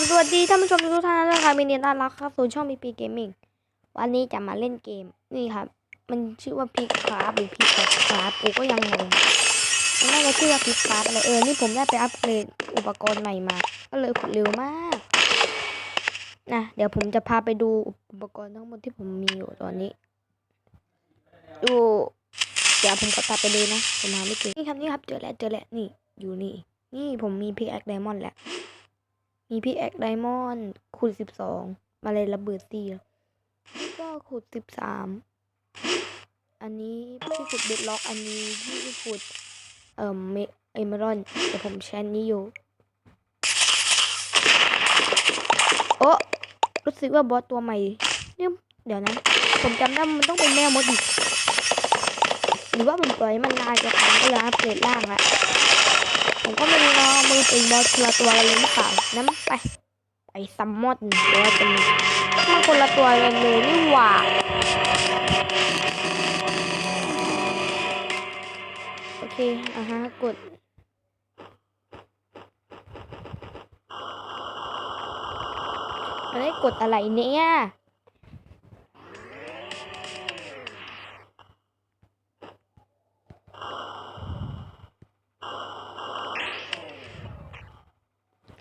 บสวัสดีท่านผู้ชมทุกท่านนะครับมีเนียนต้อนรับครับสู่ช่องมีปีเกมมิ่งวันนี้จะมาเล่นเกมนี่ครับ มันชื่อว่าพิกคราฟหรือพิกคราฟกูก็ยังงงมันน่าจะชื่อว่าพิกคราฟอะไรเออนี่ผมได้ไปอัปเกรดอุปกรณ์ใหม่มา ก็เลยขุดเร็วมากนะเดี๋ยวผมจะพาไปดูอุปกรณ์ทั้งหมดที่ผมมีอยู่ตอนนี้ ดูเดี๋ยวผมก็ตัดไปเลยนะผมมาไม่เก่งนี่ครับนี่ครับเจอแล้วเจอแล้วนี่อยู่นี่ นี่ผมมีพิกแอคไดมอนด์แล้ว มีพี่แอกไดมอนด์ขุดสิบสองมาเลยระเบิดตีก็ขุดสิบสามอันนี้พี่ขุดเบดล็อก อันนี้พี่ขุดเอ่อเมเอเมรอนแต่ผมใช้นนี้อยู่ โอ้รู้สึกว่าบอสตัวใหม่เนี่ยเดี๋ยวนะ ผมจำได้มันต้องเป็นแมวมดอีกหรือว่าผมปล่อยมันนานจะทำก็เลยอัปเกรดล่างละ ผมก็ไม่รู้นะมือเป็นบอสคนละตัวเลยหรือเปล่าน้ำไปไปซัมมอนหรือว่าเป็นมันคนละตัวกันเลยนี่หว่าโอเคอะฮะกดมันได้กดอะไรเนี่ย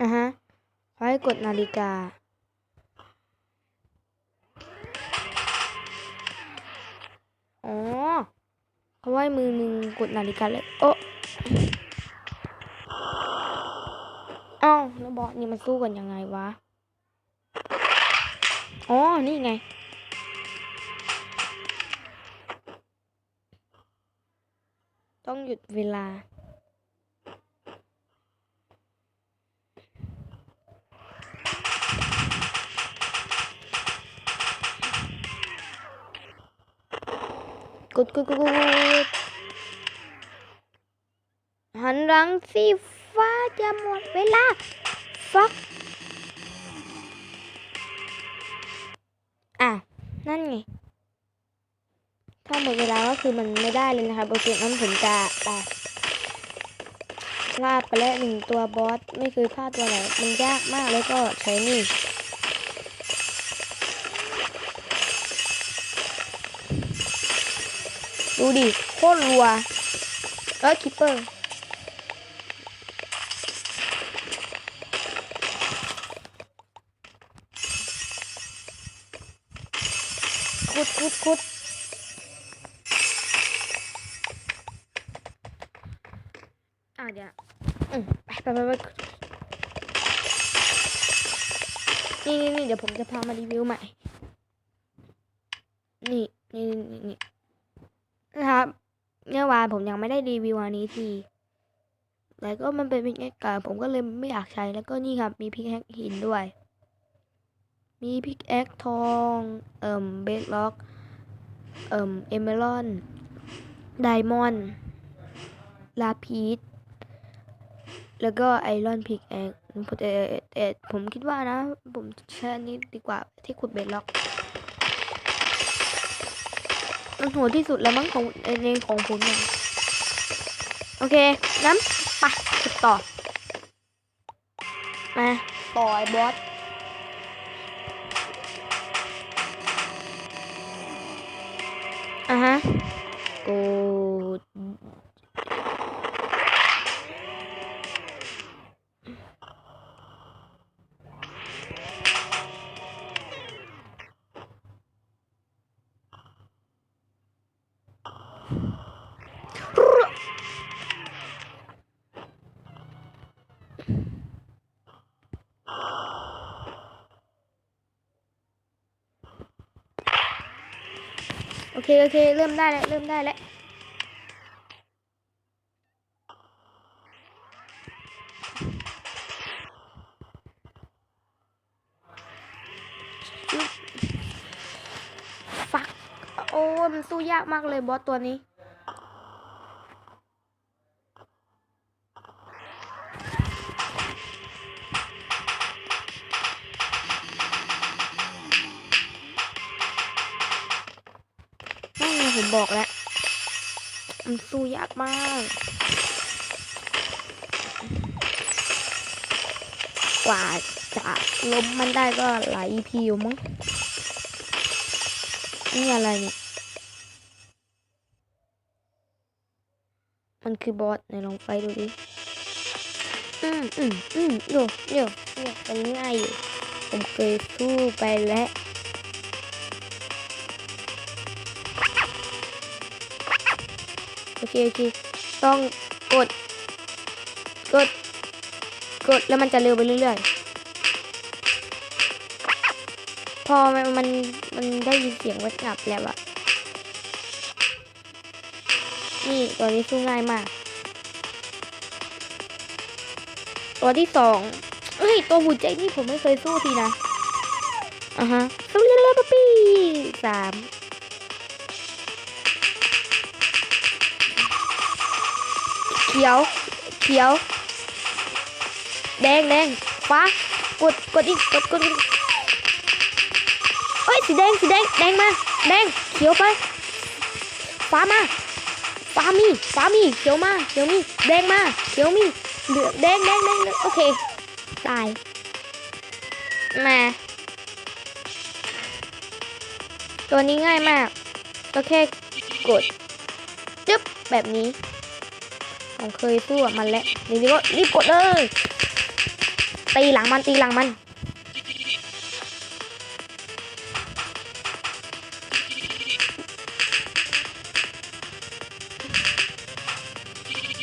อะฮะขาให้กดนาฬิกา อ๋อเขาให้มือหนึ่งกดนาฬิกาเลย โอ้อ้าแล้วบอสนี่มันสู้กันยังไงวะ อ๋อ นี่ไงต้องหยุดเวลา กดกดกดหันหลังสิฟ้าจะหมดเวลาฟักอะ นั่นไง ถ้าหมดเวลาก็คือมันไม่ได้เลยนะคะโอเคงั้นผมจะไปลาดไปแล้วหนึ่งตัวบอส ไม่เคยพลาดตัวไหนมันยากมากแล้วก็ใช้นี่ ดูดิโคตรรัวเอ้ยคิปเปอร์คุดคุดคุดอะเดี๋ยวอืมไปไปไปไปนี่นี่นี่เดี๋ยวผมจะพามารีวิวใหม่ นี่นี่นี่ นะครับเมื่อวานผมยังไม่ได้รีวิวอันนี้ทีแต่ก็มันเป็นพิกแอคเก่าผมก็เลยไม่อยากใช้แล้วก็นี่ครับ มีพิกแอคหินด้วย มีพิกแอคทอง เอ่มเบสล็อก เอ่มเอเมอรอนไดมอนด์ลาพีสแล้วก็ไอรอนพิกแอคผมคิดว่านะ ผมใช้อันนี้ดีกว่าที่ขุดเบสล็อก มันโหดที่สุดแล้วมั้งของในของผมเนี่ยโอเคงั้นไปติดต่อมาต่อยบอสอะฮะก อเค โอเค เริ่มได้แล้ว เริ่มได้แล้ว ฟัก โอ้มันสู้ยากมากเลยบอสตัวนี้ สู้ยากมากกว่าจะล้มมันได้ก็หลาย EP อยู่มั้งนี่อะไรเนี่ย มันคือบอสไหนลองไฟดูดิ อืมอืมอืมโยโยโยมันง่ายอยู่ ผมเคยสู้ไปแล้ว เคโอเค ต้องกด กด กดแล้วมันจะเร็วไปเรื่อยๆ พอมันมันมันได้ยินเสียงวัดงับแล้วอะนี่ตัวนี้สู้ง่ายมาก ตัวที่สองเอ้ย ตัวหูใจนี่ผมไม่เคยสู้ทีนะอะฮะสู้เรื่อยๆป๊ปปี้สาม ขียว เขียว แดงแดงฟ้ากดกดอีกกดกดกดเอ้ยสีแดงสีแดงแดงมาแดงเขียวไปฟ้ามาฟ้ามีฟ้ามีเขียวมาเขียวมีแดงมาเขียวมีเหลืองแดงแดงแดงแดงโอเคตายมาตัวนี้ง่ายมากก็แค่กดจึ๊บแบบนี้ ผมเคยสู้กับมันแล้วนี่นี่ก็รีบกดเลยตีหลังมันตีหลังมัน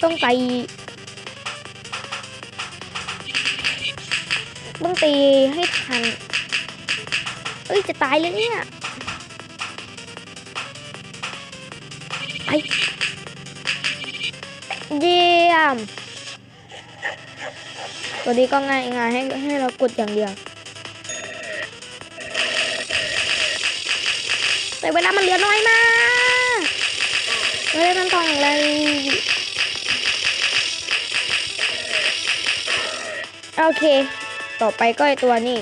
ต้องตีต้องตีให้ทัน เอ้ย จะตายเลยเนี่ย ไอ เยี่ยม ตัวนี้ก็ง่ายง่ายให้ให้เรากดอย่างเดียว แต่เวลามันเหลือน้อยมากเฮ้ยมันต้องอย่างไรโอเค ต่อไปก็ไอตัวนี้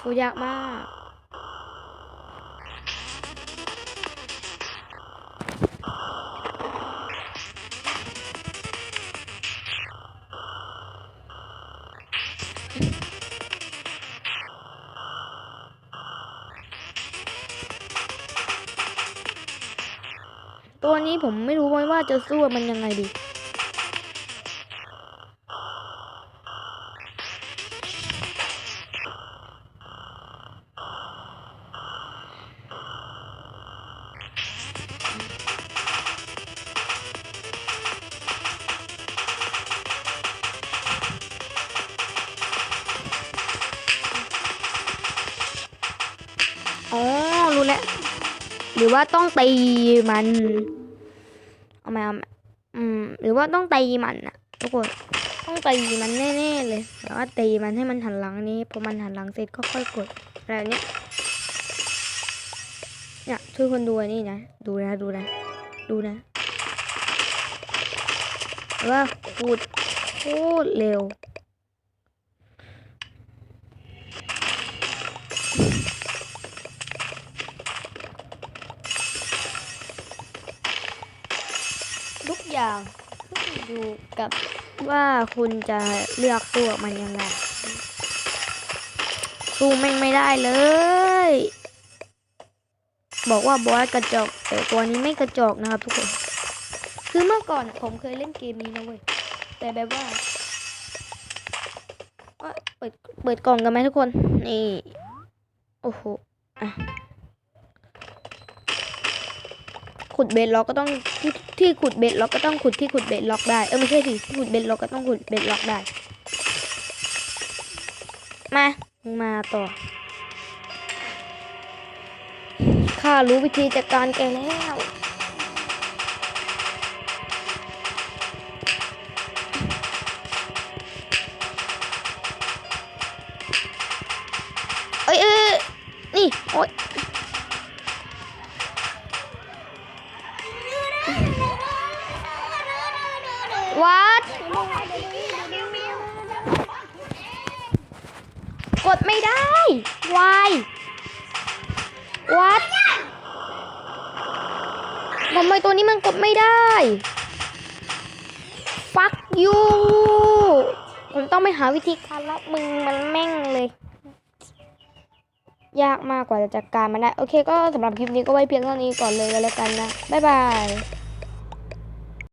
สู้ยากมาก ตัวนี้ผมไม่รู้ว่าจะสู้มันยังไงดี หรือว่าต้องตีมันเอามาเอามาอืม หรือว่าต้องตีมันอะทุกคนต้องตีมันแน่ๆเลยแบบว่าตีมันให้มันหันหลังนี้พอมันหันหลังเสร็จก็ค่อยกดอะไรเนี้ยเนี่ยช่วยคนดูนี่นะดูนะดูนะดูนะว่าขูดโคตรเร็ว ทุก อย่างอยู่กับว่าคุณจะเลือกตัวมันยังไงสู้แม่งไม่ได้เลย บอกว่าบอสกระจอกแต่ตัวนี้ไม่กระจอกนะครับทุกคน คือเมื่อก่อนผมเคยเล่นเกมนี้นะเว้ย แต่แบบว่าเปิดเปิดกล่องกันไหมทุกคน นี่ โอ้โห อะ ขุดเบสล็อกก็ต้องที่ที่ขุดเบสล็อกก็ต้องขุดที่ขุดเบสล็อกได้เออไม่ใช่สิที่ขุดเบสล็อกก็ต้องขุดเบสล็อกได้ มามาต่อข้ารู้วิธีจัดการแกแล้วเอ้ยเอ้ยนี่โอ๊ย กดไม่ได้วายวัดทำไมตัวนี้มันกดไม่ได้ ฟักยูผมต้องไปหาวิธีการรับมึงมันแม่งเลย ยากมากกว่าจะจัดการมันได้ โอเคก็สำหรับคลิปนี้ก็ไว้เพียงเท่านี้ก่อนเลยก็แล้วกันนะ บ๊ายบาย